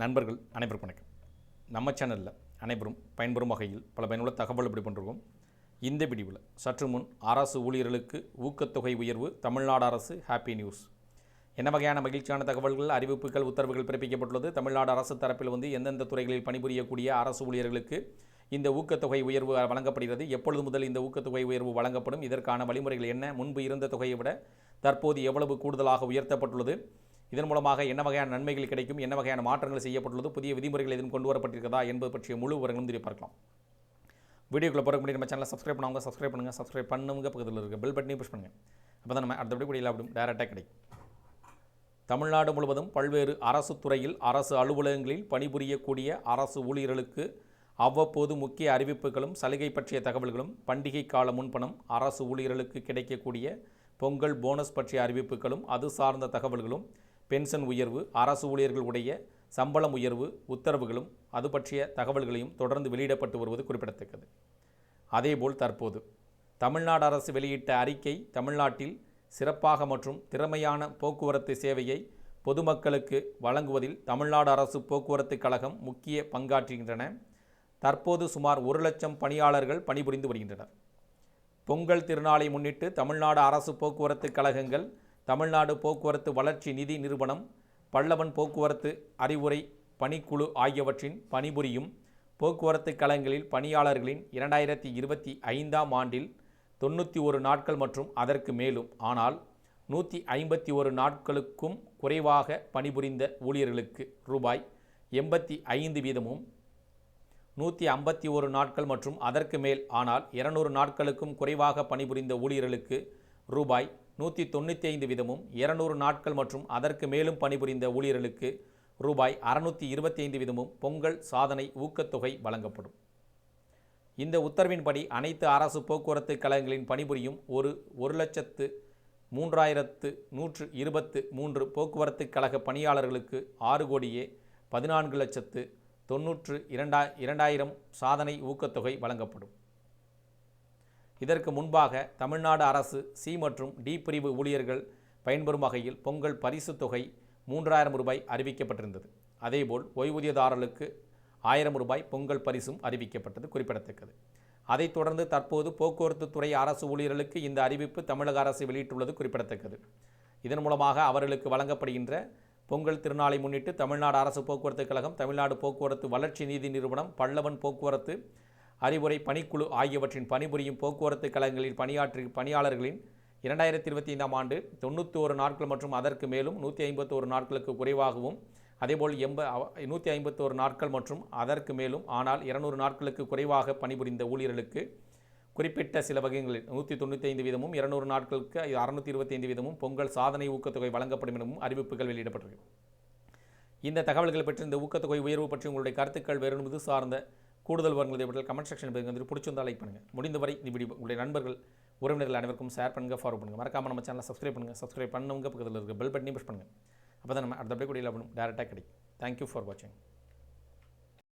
நண்பர்கள் அனைவருக்கும் வணக்கம். நம்ம சேனலில் அனைவரும் பயன்பெறும் வகையில் பல பயனுள்ள தகவல் இப்படி பண்ணுறோம் இந்த பிடிவில் சற்று முன் அரசு ஊழியர்களுக்கு ஊக்கத்தொகை உயர்வு தமிழ்நாடு அரசு ஹாப்பி நியூஸ் என்ன வகையான மகிழ்ச்சியான தகவல்கள் அறிவிப்புகள் உத்தரவுகள் பிறப்பிக்கப்பட்டுள்ளது? தமிழ்நாடு அரசு தரப்பில் வந்து எந்தெந்த துறைகளில் பணிபுரியக்கூடிய அரசு ஊழியர்களுக்கு இந்த ஊக்கத்தொகை உயர்வு வழங்கப்படுகிறது? எப்பொழுது முதல் இந்த ஊக்கத்தொகை உயர்வு வழங்கப்படும்? இதற்கான வழிமுறைகள் என்ன? முன்பு இருந்த தொகையை விட தற்போது எவ்வளவு கூடுதலாக உயர்த்தப்பட்டுள்ளது? இதன் மூலமாக என்ன வகையான நன்மைகள் கிடைக்கும் என்ன வகையான மாற்றங்கள் செய்யப்பட்டுள்ளது புதிய விதிமுறைகள் எதுவும் கொண்டு வரப்பட்டிருக்கிறதா என்பது பற்றிய முழு விவரங்களும் தெரிய பார்க்கலாம் வீடியோக்குள்ள போகிற முடியும் நம்ம சேனலை சப்ஸ்கிரைப் பண்ணுவாங்க சப்ஸ்கிரைப் பண்ணுங்கள் சப்ஸ்கிரைப் பண்ணுங்க பக்கத்தில் இருக்க பெல் பட்டனையும் புஷ் பண்ணுங்கள் அப்போ தான் நம்ம அடுத்தபடி வீடியோ அப்படி டேரெக்டாக கிடைக்கும். தமிழ்நாடு முழுவதும் பல்வேறு அரசு துறையில் அரசு அலுவலகங்களில் பணிபுரியக்கூடிய அரசு ஊழியர்களுக்கு அவ்வப்போது முக்கிய அறிவிப்புகளும் சலுகை பற்றிய தகவல்களும் பண்டிகை கால முன்பணம் அரசு ஊழியர்களுக்கு கிடைக்கக்கூடிய பொங்கல் போனஸ் பற்றிய அறிவிப்புகளும் அது சார்ந்த தகவல்களும் பென்ஷன் உயர்வு அரசு ஊழியர்களுடைய சம்பளம் உயர்வு உத்தரவுகளும் அது பற்றிய தகவல்களையும் தொடர்ந்து வெளியிடப்பட்டு வருவது குறிப்பிடத்தக்கது. அதேபோல் தற்போது தமிழ்நாடு அரசு வெளியிட்ட அறிக்கை தமிழ்நாட்டில் சிறப்பாக மற்றும் திறமையான போக்குவரத்து சேவையை பொதுமக்களுக்கு வழங்குவதில் தமிழ்நாடு அரசு போக்குவரத்து கழகம் முக்கிய பங்காற்றுகின்றன. தற்போது சுமார் ஒரு லட்சம் பணியாளர்கள் பணிபுரிந்து வருகின்றனர். பொங்கல் திருநாளை முன்னிட்டு தமிழ்நாடு அரசு போக்குவரத்து கழகங்கள் தமிழ்நாடு போக்குவரத்து வளர்ச்சி நிதி நிறுவனம் பல்லவன் போக்குவரத்து அறிவுரை பணிக்குழு ஆகியவற்றின் பணிபுரியும் போக்குவரத்து கழகங்களில் பணியாளர்களின் இரண்டாயிரத்தி இருபத்தி ஐந்தாம் ஆண்டில் தொண்ணூற்றி ஒரு நாட்கள் மற்றும் அதற்கு மேலும். ஆனால் நூற்றி ஐம்பத்தி ஒரு நாட்களுக்கும் குறைவாக பணிபுரிந்த ஊழியர்களுக்கு ரூபாய் எண்பத்தி ஐந்து வீதமும் நூற்றி ஐம்பத்தி ஒரு நாட்கள் மற்றும் அதற்கு மேல். ஆனால் இருநூறு நாட்களுக்கும் குறைவாக பணிபுரிந்த ஊழியர்களுக்கு ரூபாய் நூற்றி தொண்ணூற்றி ஐந்து வீதமும் இருநூறு நாட்கள் மற்றும் அதற்கு மேலும் பணிபுரிந்த ஊழியர்களுக்கு ரூபாய் அறுநூற்றி இருபத்தி ஐந்து வீதமும் பொங்கல் சாதனை ஊக்கத்தொகை வழங்கப்படும். இந்த உத்தரவின்படி அனைத்து அரசு போக்குவரத்து கழகங்களின் பணிபுரியும் ஒரு ஒரு லட்சத்து மூன்றாயிரத்து நூற்று இருபத்து மூன்று போக்குவரத்து கழக பணியாளர்களுக்கு ஆறு கோடியே பதினான்கு லட்சத்து தொன்னூற்று இரண்டா இரண்டாயிரம் சாதனை ஊக்கத்தொகை வழங்கப்படும். இதற்கு முன்பாக தமிழ்நாடு அரசு சி மற்றும் டி பிரிவு ஊழியர்கள் பயன்பெறும் வகையில் பொங்கல் பரிசு தொகை மூன்றாயிரம் ரூபாய் அறிவிக்கப்பட்டிருந்தது. அதேபோல் ஓய்வூதியதாரர்களுக்கு ஆயிரம் ரூபாய் பொங்கல் பரிசும் அறிவிக்கப்பட்டது குறிப்பிடத்தக்கது. அதைத் தொடர்ந்து தற்போது போக்குவரத்து துறை அரசு ஊழியர்களுக்கு இந்த அறிவிப்பு தமிழக அரசு வெளியிட்டுள்ளது குறிப்பிடத்தக்கது. இதன் மூலமாக அவர்களுக்கு வழங்கப்படுகின்ற பொங்கல் திருநாளை முன்னிட்டு தமிழ்நாடு அரசு போக்குவரத்து கழகம் தமிழ்நாடு போக்குவரத்து வளர்ச்சி நிதி நிறுவனம் பல்லவன் போக்குவரத்து அறிவுரை பணிக்குழு ஆகியவற்றின் பணிபுரியும் போக்குவரத்து கழகங்களில் பணியாற்றி பணியாளர்களின் இரண்டாயிரத்தி இருபத்தி ஐந்தாம் ஆண்டு தொண்ணூற்றி ஒரு நாட்கள் மற்றும் அதற்கு மேலும் நூற்றி ஐம்பத்தோரு நாட்களுக்கு குறைவாகவும் அதேபோல் எண்ப நூற்றி ஐம்பத்தோரு நாட்கள் மற்றும் அதற்கு மேலும் ஆனால் இருநூறு நாட்களுக்கு குறைவாக பணிபுரிந்த ஊழியர்களுக்கு குறிப்பிட்ட சில வகைகளில் நூற்றி தொண்ணூற்றி ஐந்து வீதமும் இருநூறு நாட்களுக்கு அறுநூற்றி இருபத்தி ஐந்து வீதமும் பொங்கல் சாதனை ஊக்கத்தொகை வழங்கப்படும் எனவும் அறிவிப்புகள் வெளியிடப்பட்டிருக்கு இந்த தகவல்கள் பற்றி இந்த ஊக்கத்தொகை உயர்வு பற்றி உங்களுடைய கருத்துக்கள் வேறு சார்ந்த கூடுதல் விவரங்கள் தேவைப்பட்டால் கமெண்ட் செக்ஷன் வந்து பிடிச்சிருந்தால் லைக் பண்ணுங்கள் முடிந்தவரை இந்த வீடியோ உங்களுடைய நண்பர்கள் உறவினர்கள் அனைவருக்கும் ஷேர் பண்ணுங்கள் ஃபாலோ பண்ணுங்கள் மறக்காமல் நம்ம சேனலை சப்ஸ்கிரைப் பண்ணுங்கள் சப்ஸ்கிரைப் பண்ணுங்க பக்கத்தில் இருக்க பெல் பட்டனையும் புஷ் பண்ணுங்கள் அப்போ தான் நம்ம அடுத்த அப்படியே கூட டேரெக்டாக கிடைக்கும். தேங்க்யூ ஃபார் வாட்சிங்